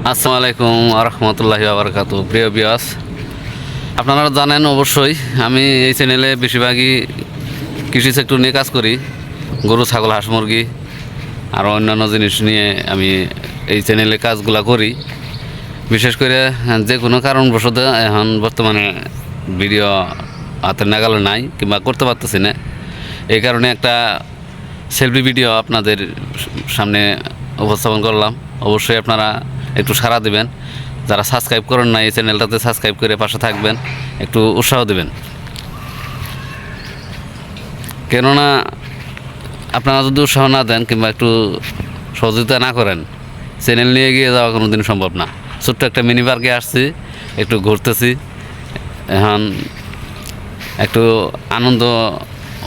আসসালামু আলাইকুম আরহামতুল্লাহি আবরকাত প্রিয় বিয়াস আপনারা জানেন অবশ্যই আমি এই চ্যানেলে বেশিরভাগই কৃষি সেক্টর নিয়ে কাজ করি, গরু, ছাগল, হাঁস, মুরগি, আর অন্যান্য জিনিস নিয়ে আমি এই চ্যানেলে কাজগুলা করি। বিশেষ করে যে কোনো কারণবশত এখন বর্তমানে ভিডিও হাতের নাগালে নাই কিংবা করতে পারতেছি না। এই কারণে একটা সেলফি ভিডিও আপনাদের সামনে উপস্থাপন করলাম। অবশ্যই আপনারা একটু সাড়া দেবেন। যারা সাবস্ক্রাইব করেন না এই চ্যানেলটাতে সাবস্ক্রাইব করে পাশে থাকবেন, একটু উৎসাহ দেবেন। কেননা, আপনারা যদি উৎসাহ না দেন কিংবা একটু সহযোগিতা না করেন চ্যানেল নিয়ে গিয়ে যাওয়া কোনো দিন সম্ভব না। ছোট্ট একটা মিনি পার্কে আসছি, একটু ঘুরতেছি। এখন একটু আনন্দ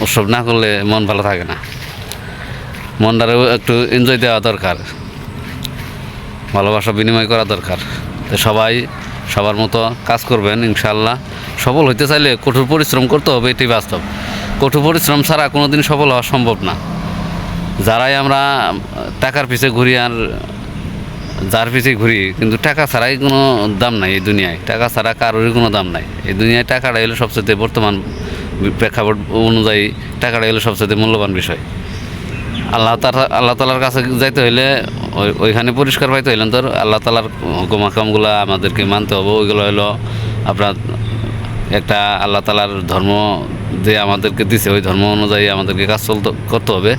উৎসব না করলে মন ভালো থাকে না। মনটারেও একটু এনজয় দেওয়া দরকার। ভালোবাসা বিনিময় করা দরকার। তো সবাই সবার মতো কাজ করবেন ইনশাল্লাহ সফল হইতে চাইলে কঠোর পরিশ্রম করতে হবে এটি বাস্তব। কঠোর পরিশ্রম ছাড়া কোনো দিন সফল হওয়া সম্ভব না। যারাই আমরা টাকার পিছে ঘুরি আর যার পিছে ঘুরি, কিন্তু টাকা ছাড়াই কোনো দাম নাই এই দুনিয়ায়। টাকা ছাড়া কারোরই কোনো দাম নাই। এই দুনিয়ায় টাকাটা হলো সবচেয়ে বর্তমান প্রেক্ষাপট অনুযায়ী টাকাটা হলো সবচেয়ে মূল্যবান বিষয়। আল্লাহ তালা আল্লাহ তালার কাছে যাইতে হইলে ওইখানে পরিষ্কার পাইতে হইলেন তোর আল্লাহ তালার হুকুমাকামগুলো আমাদেরকে মানতে হবে, ওইগুলো হলো আপনার একটা আল্লাহ তালার ধর্ম যে আমাদেরকে দিছে, ওই ধর্ম অনুযায়ী আমাদেরকে কাজ চলতে, করতে হবে,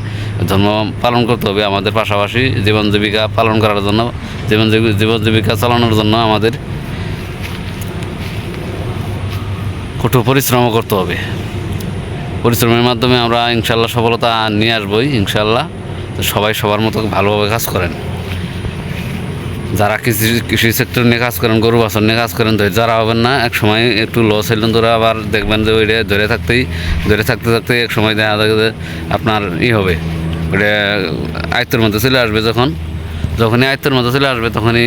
ধর্ম পালন করতে হবে, আমাদের পাশাপাশি জীবন জীবিকা পালন করার জন্য, জীবন জীবন জীবিকা চালানোর জন্য আমাদের কঠোর পরিশ্রমও করতে হবে। পরিশ্রমের মাধ্যমে আমরা ইনশাল্লাহ সফলতা নিয়ে আসবই ইনশাল্লাহ তো সবাই সবার মতো ভালোভাবে কাজ করেন। যারা কৃষি কৃষি সেক্টর নিয়ে কাজ করেন, গরু বাছর নিয়ে কাজ করেন ধৈর্য যারা হবেন না, এক সময় একটু লস হইলেন, ধরে আবার দেখবেন যে ওইটা ধরে থাকতেই, ধরে থাকতে থাকতে এক সময় দেখা যাবে যে আপনার ই হবে। ওইটা আয়ত্তের মধ্যে চলে আসবে যখন, যখনই আয়ত্তের মধ্যে চলে আসবে তখনই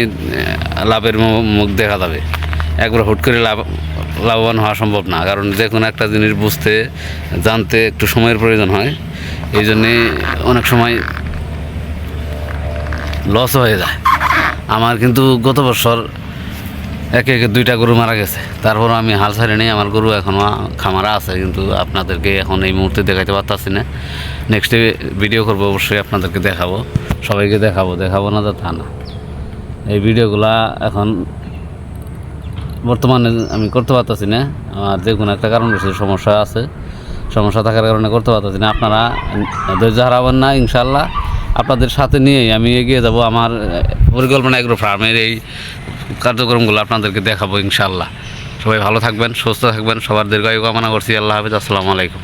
লাভের মুখ দেখা যাবে। একবার হুট করে লাভ, লাভবান হওয়া সম্ভব না, কারণ যে কোনো একটা জিনিস বুঝতে, জানতে একটু সময়ের প্রয়োজন হয়। এই জন্যে অনেক সময় লস হয়ে যায়। আমার কিন্তু গত বছর একে একে দুইটা গরু মারা গেছে। তারপর আমি হাল ছাড়ি নেই, আমার গরু এখনও খামারা আছে, কিন্তু আপনাদেরকে এখন এই মুহূর্তে দেখাইতে পারতাছি না। নেক্সটে ভিডিও করব, অবশ্যই আপনাদেরকে দেখাবো, সবাইকে দেখাবো দেখাবো না তো তা না। এই ভিডিওগুলা এখন বর্তমানে আমি করতে পারতেছি না। আমার যে কোনো একটা কারণ রয়েছে সমস্যা আছে। সমস্যা থাকার কারণে করতে পারতেছি না। আপনারা ধৈর্য হারাবেন না ইনশাল্লাহ আপনাদের সাথে নিয়েই আমি এগিয়ে যাব আমার পরিকল্পনা এগ্রো ফার্মের এই কার্যক্রমগুলো আপনাদেরকে দেখাবো ইনশাল্লাহ সবাই ভালো থাকবেন, সুস্থ থাকবেন, সবার দীর্ঘায়ু কামনা করছি। আল্লাহ হাফিজ, আসসালামু আলাইকুম।